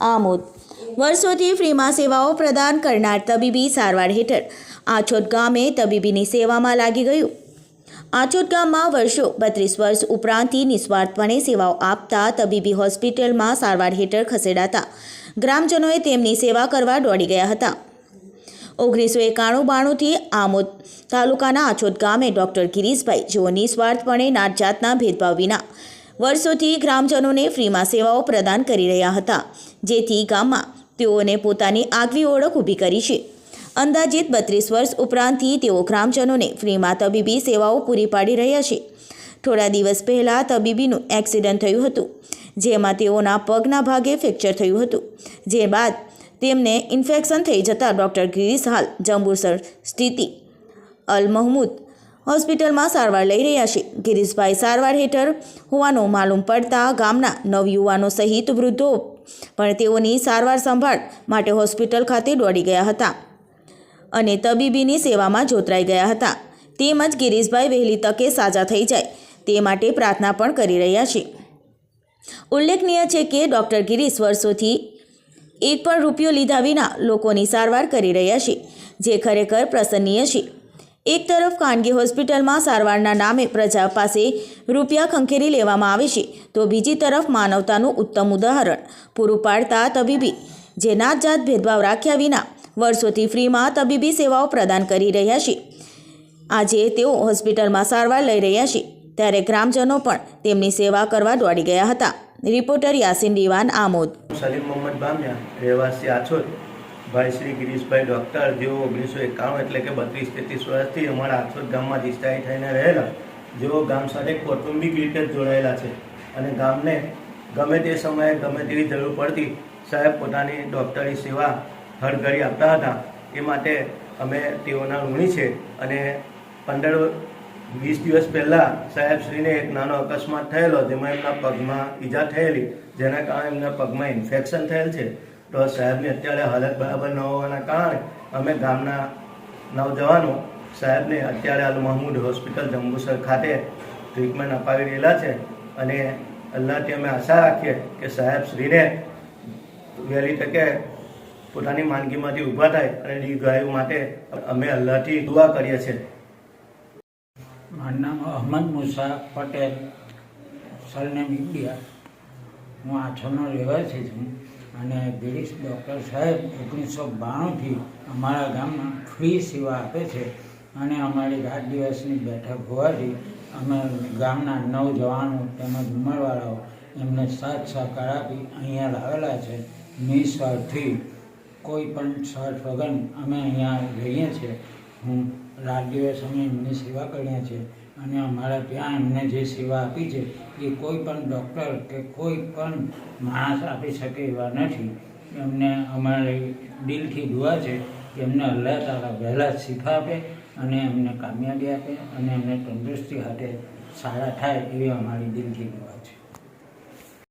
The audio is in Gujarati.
આમોદ. વર્ષોથી ફ્રીમાં સેવાઓ પ્રદાન કરનાર તબીબી સારવાર હેઠળ આછોદ ગામે તબીબીની સેવામાં લાગી ગયું. આછોદ ગામમાં વર્ષો બત્રીસ વર્ષ ઉપરાંતથી નિસ્વાર્થપણે સેવાઓ આપતા તબીબી હોસ્પિટલમાં સારવાર હેઠળ ખસેડાતા ગ્રામજનોએ તેમની સેવા કરવા દોડી ગયા હતા. ઓગણીસો એકાણું બાણુંથી આમોદ તાલુકાના આછોદ ગામે ડૉક્ટર ગિરીશભાઈ જેઓ નિસ્વાર્થપણે નાતજાતના ભેદભાવ વિના વર્ષોથી ગ્રામજનોને ફ્રીમાં સેવાઓ પ્રદાન કરી રહ્યા હતા. જેથી ગામમાં તેઓને પોતાની આગવી ઓળખ ઊભી કરી છે. અંદાજિત બત્રીસ વર્ષ ઉપરાંતથી તેઓ ગ્રામજનોને ફ્રીમાં તબીબી સેવાઓ પૂરી પાડી રહ્યા છે. થોડા દિવસ પહેલાં તબીબીનું એક્સિડન્ટ થયું હતું, જેમાં તેઓના પગના ભાગે ફ્રેક્ચર થયું હતું. જે બાદ તેમને ઇન્ફેક્શન થઈ જતાં ડૉક્ટર ગિરીશ હાલ જંબુસર સ્થિતિ અલ મહમૂદ હોસ્પિટલમાં સારવાર લઈ રહ્યા છે. ગિરીશભાઈ સારવાર હેઠળ હોવાનું માલુમ પડતા ગામના નવયુવાનો સહિત વૃદ્ધો પણ તેઓની સારવાર સંભાળ માટે હોસ્પિટલ ખાતે દોડી ગયા હતા અને તબીબીની સેવામાં જોતરાઈ ગયા હતા. તેમજ ગિરીશભાઈ વહેલી તકે સાજા થઈ જાય તે માટે પ્રાર્થના પણ કરી રહ્યા છે. ઉલ્લેખનીય છે કે ડૉક્ટર ગિરીશ વર્ષોથી એક પણ રૂપિયો લીધા વિના લોકોની સારવાર કરી રહ્યા છે, જે ખરેખર પ્રસન્નીય છે. એક તરફ ખાનગી હોસ્પિટલમાં સારવારના નામે પ્રજા પાસે રૂપિયા ખંખેરી લેવામાં આવે છે, તો બીજી તરફ માનવતાનું ઉત્તમ ઉદાહરણ. પૂરું પાડતા તબીબી જે નાત જાત ભેદભાવ રાખ્યા વિના વર્ષોથી ફ્રીમાં તબીબી સેવાઓ પ્રદાન કરી રહ્યા છે. આજે તેઓ હોસ્પિટલમાં સારવાર લઈ રહ્યા છે, ત્યારે ગ્રામજનો પણ તેમની સેવા કરવા દોડી ગયા હતા. રિપોર્ટર યાસીન દિવાન આમોદ. સલીમ મોહમ્મદ બામિયા, રહેવાસી આછોદ. ભાઈ શ્રી ગિરીશભાઈ ડૉક્ટર જેઓ ઓગણીસો એકાણું એટલે કે બત્રીસ તેત્રીસ વર્ષથી અમારા આછોદ ગામમાં જ થઈને રહેલા, જેઓ ગામ સાથે કૌટુંબિક રીતે જોડાયેલા છે અને ગામને ગમે તે સમયે ગમે તેવી જરૂર પડતી સાહેબ પોતાની ડૉક્ટરી સેવા હરઘડી આપતા હતા. એ માટે અમે તેઓના ઋણી છે અને પંદર વીસ દિવસ પહેલાં સાહેબશ્રીને એક નાનો અકસ્માત થયેલો, જેમાં એમના પગમાં ઈજા થયેલી, જેના કારણે એમના પગમાં ઇન્ફેક્શન થયેલ છે. તો સાહેબની અત્યારે હાલત બરાબર ન હોવાના કારણે અમે ગામના નવજવાનો સાહેબને અત્યારે હાલ મહમૂદ હોસ્પિટલ જંબુસર ખાતે ટ્રીટમેન્ટ અપાવી રહેલા છે અને અલ્લાહથી અમે આશા રાખીએ કે સાહેબ શ્રીને વહેલી તકે પોતાની માંદગીમાંથી ઊભા થાય અને દીર્ઘાયુ માટે અમે અલ્લાહથી દુઆ કરીએ છીએ. મારું નામ અહમદ મુસા પટેલ, સરનેમ ઇન્ડિયા. હું આછોનો રહેવાસી છું. અને ગિરીશ ડૉક્ટર સાહેબ ઓગણીસો બાણુંથી અમારા ગામમાં ફ્રી સેવા આપે છે અને અમારી રાત દિવસની બેઠક હોવાથી અમે ગામના નવજવાનો તેમજ ઉંમરવાળાઓ એમને સાથ સહકાર આપી અહીંયા લાવેલા છે. નિસ્વાર્થથી કોઈ પણ સ્વાર્થ વગર અમે અહીંયા રહીએ છીએ. હું રાત દિવસ અમે એમની સેવા કરીએ છીએ. અને અમારા ત્યાં એમને જે સેવા આપી છે, એ કોઈ પણ ડૉક્ટર કે કોઈ પણ માણસ આપી શકે એવા નથી. એમને અમારી દિલથી દુઆ છે કે એમને અલ્લાહ તારા વહેલા શિફા આપે અને એમને કામયાબી આપે અને એમને તંદુરસ્તી હાથે સારા થાય એવી અમારી દિલથી દુઆ છે.